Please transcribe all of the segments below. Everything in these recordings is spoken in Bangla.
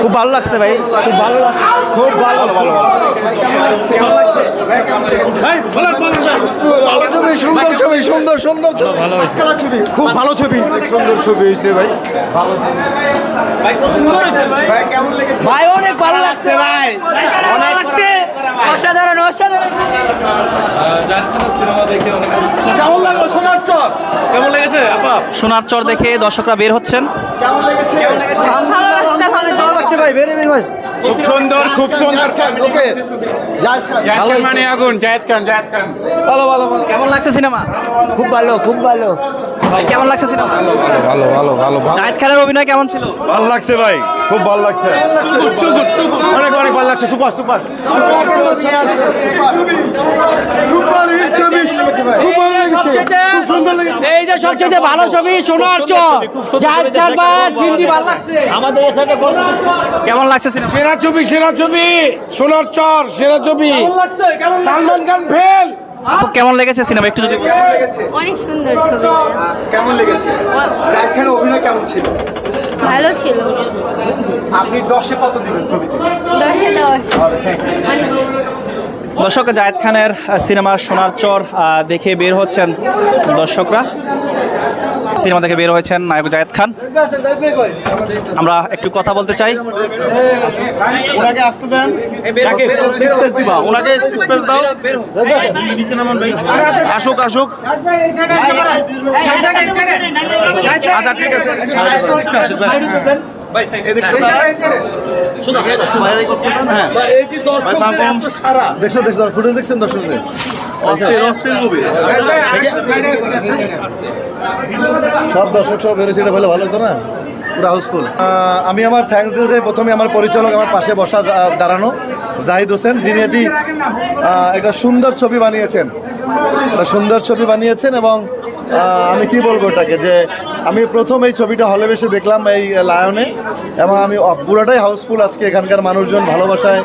খুব ভালো লাগছে ভাই। খুব ভালো লাগছে। খুব ভালো ভালো ভালো ছবি সুন্দর ছবি সুন্দর সুন্দর ছবি। ছবি খুব ভালো ছবি। সুন্দর ছবি হয়েছে ভাই। ভালো ভাই অনেক ভালো লাগছে ভাই। অনেক লাগছে। অসাধারণ অসাধারণ। কেমন লাগল সোনার চর? কেমন লেগেছে আপা? সোনার চর দেখে দর্শকরা বের হচ্ছেন। কেমন লাগছে? ভাই ভেরি ভেরি মাচ খুব সুন্দর খুব সুন্দর। ওকে। জাহিদ খান। জায়েদ মানে আগুন জায়েদ খান জায়েদ খান। কেমন লাগছে সিনেমা? খুব ভালো খুব ভালো। ভাই কেমন লাগছে সিনেমা? ভালো ভালো ভালো জাহিদ খানের অভিনয় কেমন ছিল? ভালো লাগছে ভাই খুব ভালো লাগছে। অনেক অনেক ভালো লাগছে সুপার সুপার হিট ছবি খুব ভালো লেগেছে এই যে সবচেয়ে ভালো ছবি সোনার চর জাহেদ খান বা সিন্দি ভালো লাগছে আমাদের কেমন লাগছে সিনেমা সেরা ছবি সেরা ছবি। সোনার চর সেরা ছবি। সালমান খান ফেল। কেমন লেগেছে সিনেমা একটু যদি অনেক সুন্দর ছবি। কেমন লেগেছে? জাহিদ খানের অভিনয় কেমন ছিল? ভালো ছিল। আপনি দশে কত দিবেন ছবিতে? দশে দশ। দর্শক জায়েদ খানের সিনেমা সোনার চর দেখে বের হচ্ছেন দর্শকরা সিনেমা দেখে বের হয়েছেন নায়ক জায়েদ খান আমরা একটু কথা বলতে চাই ওনাকে আসতে দেন দিবা ওনাকে স্পেস দাও আসুক আসুক আচ্ছা ঠিক আছে দেখছ দেখছ ফুটেজ দেখছেন দর্শকদের সব দর্শক সব বেরোছে এটা ভালো ভালো হতো না পুরো হাউসফুল আমি আমার থ্যাঙ্কস দিতে চাই প্রথমে আমার পরিচালক আমার পাশে বসা দাঁড়ানো জাহিদ হোসেন যিনি এটি একটা সুন্দর ছবি বানিয়েছেন একটা সুন্দর ছবি বানিয়েছেন এবং আমি কি বলব এটাকে যে আমি প্রথম এই ছবিটা হলে বেশি দেখলাম এই লায়নে, এবং আমি পুরোটাই হাউসফুল আজকে এখানকার মানুষজন ভালোবাসায়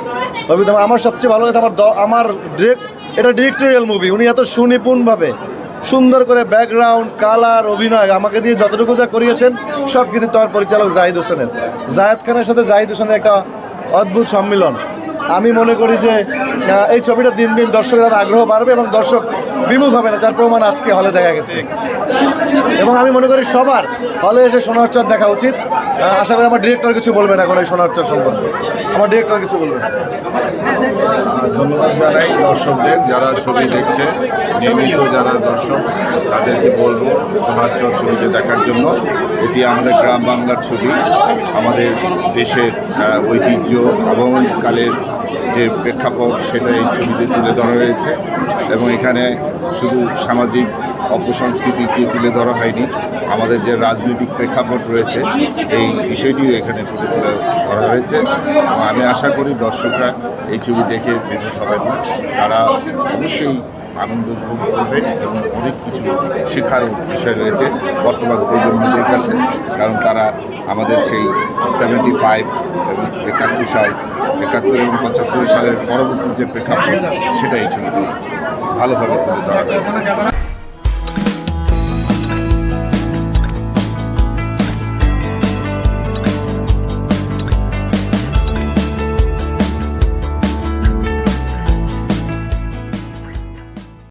অভিজ্ঞতা আমার সবচেয়ে ভালো লাগছে আমার আমার ডিরেক্ট এটা ডিরেক্টোরিয়াল মুভি উনি এত সুনিপুণভাবে সুন্দর করে ব্যাকগ্রাউন্ড কালার অভিনয়, আমাকে দিয়ে যতটুকু যা করিয়েছেন সব কিন্তু তোমার পরিচালক জাহিদ হোসেনের। জাহেদ খানের সাথে জাহিদ হোসেনের একটা অদ্ভুত সম্মিলন। আমি মনে করি যে এই ছবিটা দিন দিন দর্শকদের আগ্রহ বাড়বে এবং দর্শক বিমুখ হবে না, তার প্রমাণ আজকে হলে দেখা গেছে। এবং আমি মনে করি সবার হলে এসে সোনার চর দেখা উচিত। আশা করি আমার ডিরেক্টর কিছু বলবেন এখন এই সোনার চর সম্পর্কে। আমার ডিরেক্টর কিছু বলবেন। ধন্যবাদ জানাই দর্শকদের, যারা ছবি দেখছে, নিয়মিত যারা দর্শক, তাদেরকে বলব সোনার চর ছবিতে দেখার জন্য। এটি আমাদের গ্রাম বাংলার ছবি। আমাদের দেশের ঐতিহ্য আগমনকালের যে প্রেক্ষাপট সেটা এই ছবিতে তুলে ধরা হয়েছে এবং এখানে শুধু সামাজিক অপসংস্কৃতিকে তুলে ধরা হয়নি, আমাদের যে রাজনৈতিক প্রেক্ষাপট রয়েছে, এই বিষয়টিও এখানে ফুটে তুলে ধরা হয়েছে। আমি আশা করি দর্শকরা এই ছবি দেখে বিমুখ হবেন না। তারা অবশ্যই আনন্দ উপভোগ করবে এবং অনেক কিছু শেখারও বিষয় রয়েছে বর্তমান প্রজন্মদের কাছে, কারণ তারা আমাদের সেই সেভেন্টি ফাইভ এবং একাত্তর সাল, একাত্তর এবং পঁচাত্তর সালের পরবর্তী যে প্রেক্ষাপট, সেটাই ছবি ভালোভাবে তুলে ধরা হয়েছে।